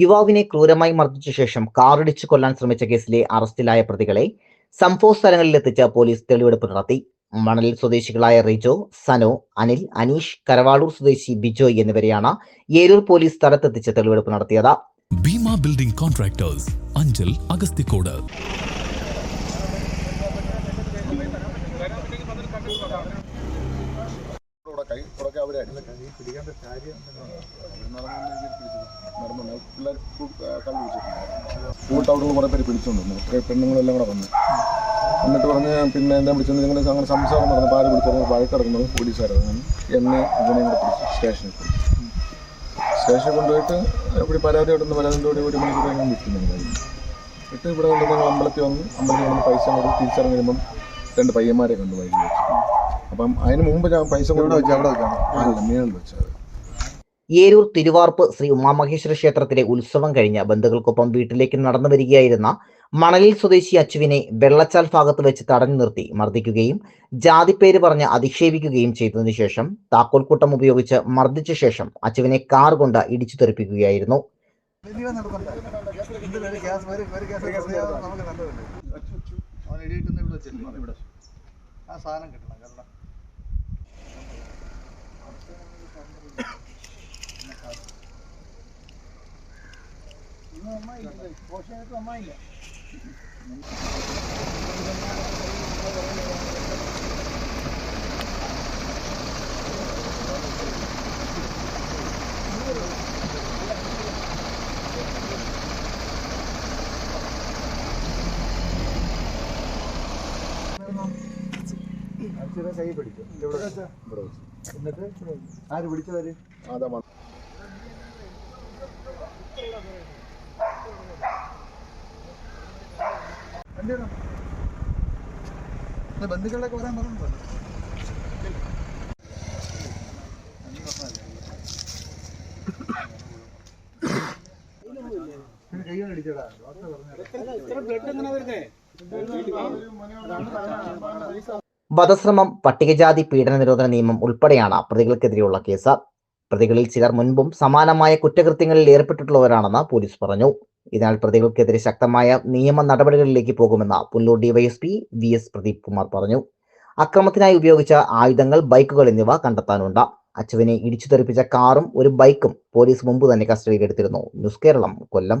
യുവാവിനെ ക്രൂരമായി മർദ്ദിച്ച ശേഷം കാറിടിച്ച് കൊല്ലാൻ ശ്രമിച്ച കേസിലെ അറസ്റ്റിലായ പ്രതികളെ സംഭവ സ്ഥലങ്ങളിലെത്തിച്ച പോലീസ് തെളിവെടുപ്പ് നടത്തി. മണലിൽ സ്വദേശികളായ റിജോ സനോ അനിൽ അനീഷ് കരവാളൂർ സ്വദേശി ബിജോയ് എന്നിവരെയാണ് ഏരൂർ പോലീസ് സ്ഥലത്തെത്തിച്ച് തെളിവെടുപ്പ് നടത്തിയത്. Building contractors Anchal Agasthikode. പുറകെ അവിടെ നടന്നു പിള്ളേർ കള്ളു വെച്ചിട്ടുണ്ട് കൂട്ട് അവിടെ കുറേ പേര് പിടിച്ചോണ്ട് കുറേ പെണ്ണുങ്ങളെല്ലാം കൂടെ വന്നു. എന്നിട്ട് പറഞ്ഞ് പിന്നെ എന്താ വിളിച്ചത്? നിങ്ങൾ അങ്ങനെ സംസാരം നടന്നു പാൽ പിടിച്ചത് വഴക്കിടക്കുന്നത് പോലീസുകാരാണ് എന്നെ ഇവനെയും കൂടെ പിടിച്ചു സ്റ്റേഷനിൽ പോയി സ്റ്റേഷനിൽ കൊണ്ടുപോയിട്ട് ഇവിടെ പരാതി അവിടെ നിന്ന് കൂടി ഒരു മണിക്കൂർ ഞാൻ വിൽക്കുന്നുണ്ടായിരുന്നു വിട്ട് ഇവിടെ കൊണ്ട് ഞങ്ങൾ അമ്പലത്തിൽ വന്ന് അമ്പലത്തിൽ വന്ന് പൈസ കൂടി തിരിച്ചറിഞ്ഞ് വരുമ്പം രണ്ട് പയ്യന്മാരെ കണ്ടു വൈകി വെച്ചു അപ്പം അതിന് മുമ്പ് ഞാൻ പൈസ കൊണ്ട് വെച്ചാൽ അവിടെ വെച്ചാണ്. അല്ല മീനിൽ വെച്ചത് ഏരൂർ തിരുവാർപ്പ് ശ്രീ ഉമാമഹേശ്വര ക്ഷേത്രത്തിലെ ഉത്സവം കഴിഞ്ഞ ബന്ധുക്കൾക്കൊപ്പം വീട്ടിലേക്ക് നടന്നു വരികയായിരുന്ന മണലിൽ സ്വദേശി അച്ചുവിനെ വെള്ളച്ചാൽ ഭാഗത്ത് വെച്ച് തടഞ്ഞു നിർത്തി മർദ്ദിക്കുകയും ജാതിപ്പേര് പറഞ്ഞ് അധിക്ഷേപിക്കുകയും ചെയ്തതിനു ശേഷം താക്കോൽക്കൂട്ടം ഉപയോഗിച്ച് മർദ്ദിച്ച ശേഷം അച്ചുവിനെ കാർ കൊണ്ട് ഇടിച്ചു തെറിപ്പിക്കുകയായിരുന്നു. ആ സാധനം കിട്ടണം കാരണം പോഷകത്ത് അമ്മായില്ല അച്ഛനെ കൈ പിടിച്ചു ഇവിടെ ഇവിടെ വെച്ചു. എന്നിട്ട് ആര് പിടിച്ചവര് അതാ വന്നത്. വണ്ടിയാണോ ബന്ധുക്കളിലൊക്കെ പറയാൻ പറഞ്ഞിട്ടുണ്ടോ? കൈ കൊണ്ട് ബ്ലഡ് ഡോക്ടർ പറഞ്ഞു വധശ്രമം പട്ടികജാതി പീഡന നിരോധന നിയമം ഉൾപ്പെടെയാണ് പ്രതികൾക്കെതിരെയുള്ള കേസ്. പ്രതികളിൽ ചിലർ മുൻപും സമാനമായ കുറ്റകൃത്യങ്ങളിൽ ഏർപ്പെട്ടിട്ടുള്ളവരാണെന്ന് പോലീസ് പറഞ്ഞു. ഇതിനാൽ പ്രതികൾക്കെതിരെ ശക്തമായ നിയമ നടപടികളിലേക്ക് പോകുമെന്ന് Pullur DYSP V S Pradeep Kumar പറഞ്ഞു. അക്രമത്തിനായി ഉപയോഗിച്ച ആയുധങ്ങൾ ബൈക്കുകൾ എന്നിവ കണ്ടെത്താനുണ്ട്. അച്ചുവിനെ ഇടിച്ചു തെറിപ്പിച്ച കാറും ഒരു ബൈക്കും പോലീസ് മുമ്പ് തന്നെ കസ്റ്റഡിയിലെടുത്തിരുന്നു. News Keralam Kollam.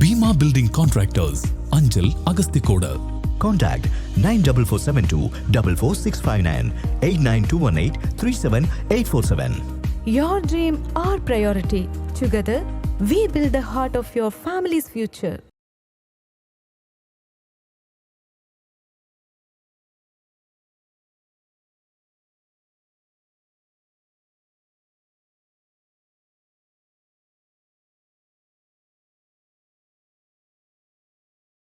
Bhima building contractors Anchal Agasthikode Contact 94472 44659 89218 37847. Your dream, our priority. Together, we build the heart of your family's future.